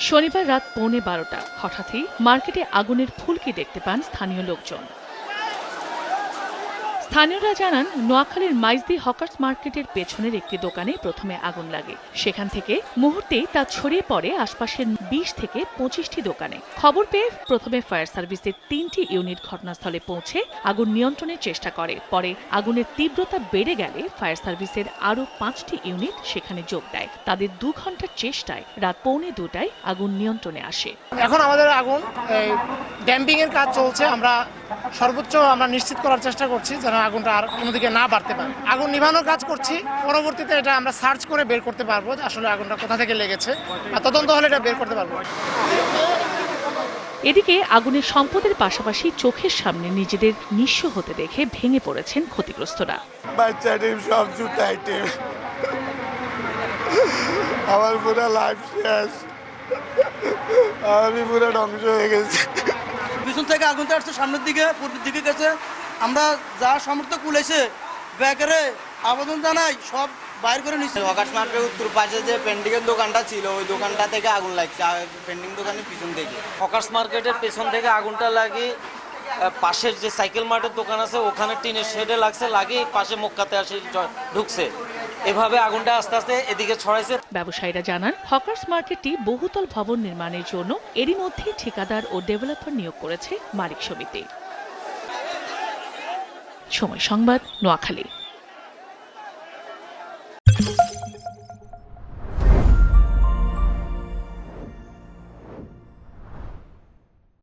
শনিবার রাত পৌনে বারোটা। হঠাৎই মার্কেটে আগুনের ফুলকি দেখতে পান স্থানীয় লোকজন। স্থানীয়রা জানান, নোয়াখালীর মাইজদি হকার্স মার্কেটের পেছনের একটি দোকানে প্রথমে আগুন লাগে। সেখান থেকে মুহূর্তেই তা ছড়িয়ে পড়ে আশপাশের বিশ থেকে পঁচিশটি দোকানে। খবর পেয়ে প্রথমে ফায়ার সার্ভিসের তিনটি ইউনিট ঘটনাস্থলে পৌঁছে আগুন নিয়ন্ত্রণের চেষ্টা করে। পরে আগুনের তীব্রতা বেড়ে গেলে ফায়ার সার্ভিসের আরও পাঁচটি ইউনিট সেখানে যোগ দেয়। তাদের দু ঘণ্টার চেষ্টায় রাত পৌনে দুটায় আগুন নিয়ন্ত্রণে আসে। এখন আমাদের আগুন ড্যাম্পিং এর কাজ চলছে। আমরা সর্বোচ্চ আমরা নিশ্চিত করার চেষ্টা করছি যেন আগুনটা আর কোনোদিকে না বাড়তে পারে। আগুন নিভানোর কাজ করছি পরবর্তীতে এটা আমরা সার্চ করে বের করতে পারব যে আসলে আগুনটা কোথা থেকে লেগেছে আর তদন্ত হলে এটা বের করতে পারব। এদিকে আগুনের সম্পদের পাশাপাশি চোখের সামনে নিজেদের নিঃস্ব হতে দেখে ভেঙে পড়েছেন ক্ষতিগ্রস্তরা। বাচ্চা টিম সব জুতা আইটেম আমার পুরো লাইফ শেষ। আমি পুরো ধ্বংস হয়ে গেছি। পিছন থেকে আগুনটা আসছে সামনের দিকে পূর্বের দিকে গেছে। আমরা যা সামর্থ্য কুলেছে ব্যাকারে আবেদন জানাই সব বাইর করে নিচ্ছে ওয়াকাশ মার্কেটের উত্তর পাশে যে পেন্টিং এর দোকানটা ছিল ওই দোকানটা থেকে আগুন লাগছে পেন্টিং দোকানের পিছন থেকে। হকার্স মার্কেটের পেছন থেকে আগুনটা লাগে পাশের যে সাইকেল মার্টের দোকান আছে ওখানে টিনের শেডে লাগছে লাগে পাশে মক্কাতে আসে ঢুকছে। এভাবে আগুনটা আস্তে আস্তে এদিকে ছড়াইছে। ব্যবসায়ীরা জানান, হকার্স মার্কেটটি বহুতল ভবন নির্মাণের জন্য এরই মধ্যে ঠিকাদার ও ডেভেলপার নিয়োগ করেছে মালিক সমিতি। সময় সংবাদ, নোয়াখালী।